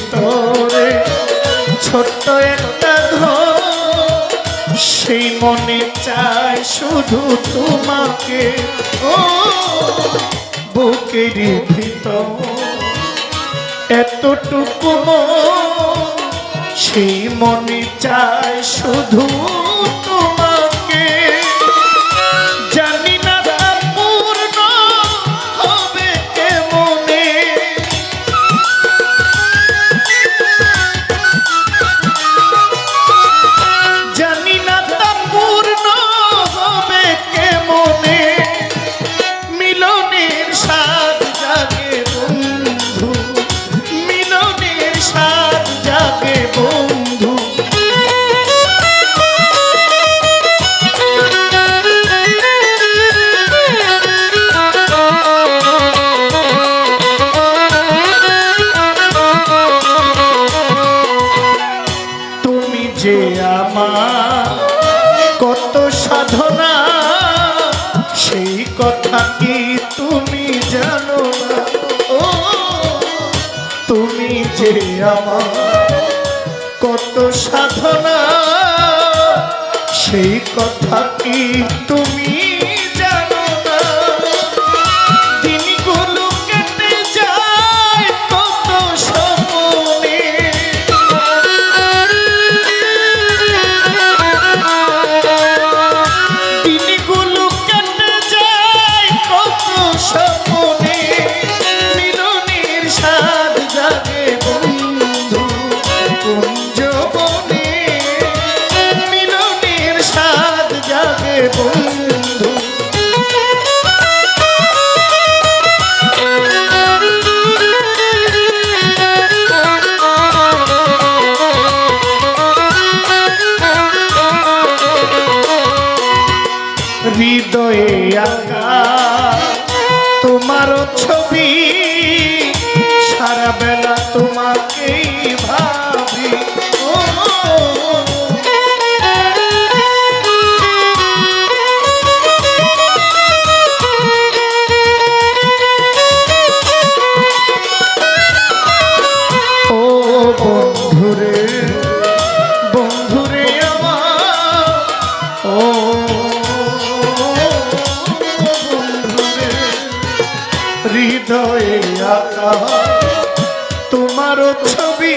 ভিতরে ছোট্ট একটা ধর সেই মনে চায় শুধু তোমাকে। ও, বুকের ভিতর এতটুকু সেই মনে চায় শুধু তো যে আমার কত সাধনা, সেই কথা কি তুমি জানো না? ও, তুমি যে আমার কত সাধনা, সেই কথা কি তুমি চিত্ত তোমার ছবি সারা বেলা তোমার আকাশ তোমার ছবি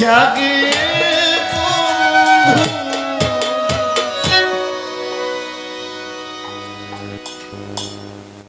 জাগে বন্ধু